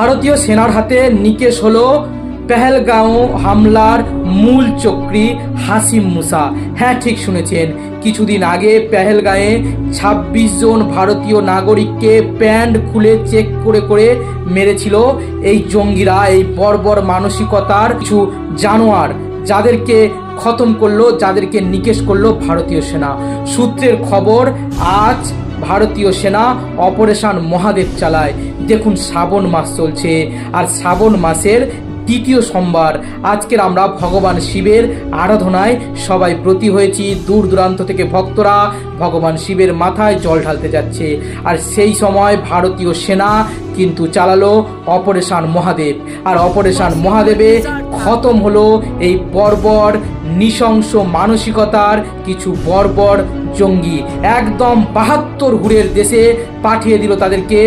ভারতীয় সেনার হাতে নিকেশ হলো পেহেলগাঁও হামলার মূল চক্রী হাসিম মুসা। হ্যাঁ ঠিক শুনেছেন। কিছুদিন আগে পেহেলগাঁয়ে ছাব্বিশ জন ভারতীয় নাগরিককে প্যান্ট খুলে চেক করে করে মেরেছিল এই জঙ্গিরা, এই বর্বর মানসিকতার কিছু জানোয়ার যাদেরকে খতম করল, যাদেরকে নিকেশ করল ভারতীয় সেনা। সূত্রের খবর, আজ ভারতীয় সেনা অপারেশন মহাদেব চালায়। দেখুন শ্রাবণ মাস চলছে। আর শ্রাবণ মাসের দ্বিতীয় সোমবার, আজকের আমরা ভগবান শিবের আরাধনায় সবাই ব্রতী হয়েছি। দূর দূরান্ত থেকে ভক্তরা ভগবান শিবের মাথায় জল ঢালতে যাচ্ছে। আর সেই সময় ভারতীয় সেনা কিন্তু চালালো অপারেশন মহাদেব। আর অপারেশন মহাদেবে খতম হলো এই বর্বর নৃশংস মানসিকতার কিছু বর্বর জঙ্গি একদম বাহাত্তর হুড়ের দেশে পাঠিয়ে দিল তাদেরকে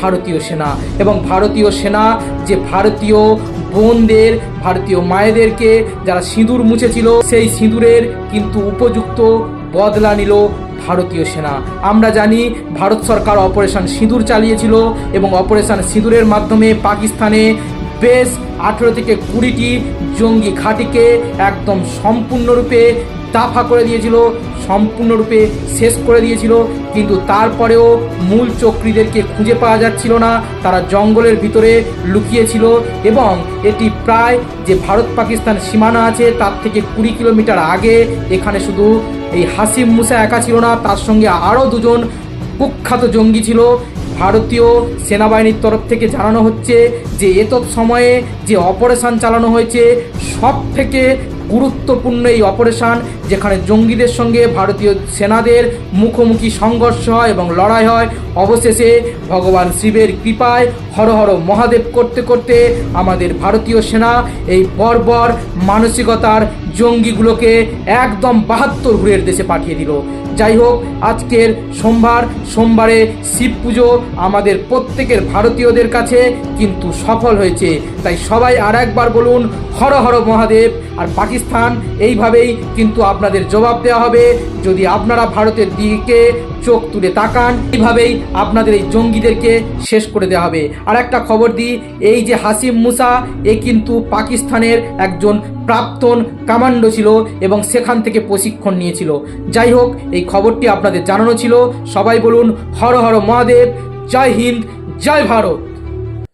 ভারতীয় সেনা। এবং ভারতীয় সেনা যে ভারতীয় বোনদের, ভারতীয় মায়েদেরকে যারা সিঁদুর মুছেছিল, সেই সিঁদুরের কিন্তু উপযুক্ত বদলা নিল ভারতীয় সেনা। আমরা জানি ভারত সরকার অপারেশন সিঁদুর চালিয়েছিল এবং অপারেশন সিঁদুরের মাধ্যমে পাকিস্তানে বেশ আঠেরো থেকে কুড়িটি জঙ্গি ঘাঁটিকে একদম সম্পূর্ণরূপে দাফা করে দিয়েছিল, সম্পূর্ণরূপে শেষ করে দিয়েছিল। কিন্তু তারপরেও মূল চক্রীদেরকে খুঁজে পাওয়া যাচ্ছিল না। তারা জঙ্গলের ভিতরে লুকিয়েছিল এবং এটি প্রায় যে ভারত পাকিস্তান সীমানা আছে, তার থেকে কুড়ি কিলোমিটার আগে এখানে শুধু এই হাসিম মুসা একা ছিল না, তার সঙ্গে আরও দুজন কুখ্যাত জঙ্গি ছিল। ভারতীয় সেনাবাহিনীর তরফ থেকে জানানো হচ্ছে যে এতৎ সময়ে যে অপারেশন চালানো হয়েছে সব থেকে গুরুত্বপূর্ণ এই অপারেশন, যেখানে জঙ্গিদের সঙ্গে ভারতীয় সেনাদের মুখোমুখি সংঘর্ষ হয় এবং লড়াই হয়। অবশেষে ভগবান শিবের কৃপায় হর হর মহাদেব করতে করতে আমাদের ভারতীয় সেনা এই বর্বর মানসিকতার জঙ্গিগুলোকে একদম বাহাত্তর হুড়ের দেশে পাঠিয়ে দিল। যাই হোক, আজকের সোমবার, সোমবারে শিব পুজো আমাদের প্রত্যেকের ভারতীয়দের কাছে কিন্তু সফল হয়েছে। তাই সবাই আর একবার বলুন, হর হর মহাদেব, আর পাকিস্তান, এইভাবেই কিন্তু আপনাদের জবাব দেওয়া হবে। যদি আপনারা ভারতের দিকে চোখ তুলে তাকান, এইভাবেই আপনাদের এই জঙ্গিদেরকে শেষ করে দেওয়া হবে। আর একটা খবর দিই, এই যে হাসিম মুসা, এ কিন্তু পাকিস্তানের একজন প্রাক্তন কামান্ডো ছিল এবং সেখান থেকে প্রশিক্ষণ নিয়েছিল। যাই হোক, এই খবরটি আপনাদের জানানো ছিল। সবাই বলুন, হর হর মহাদেব, জয় হিন্দ, জয় ভারত।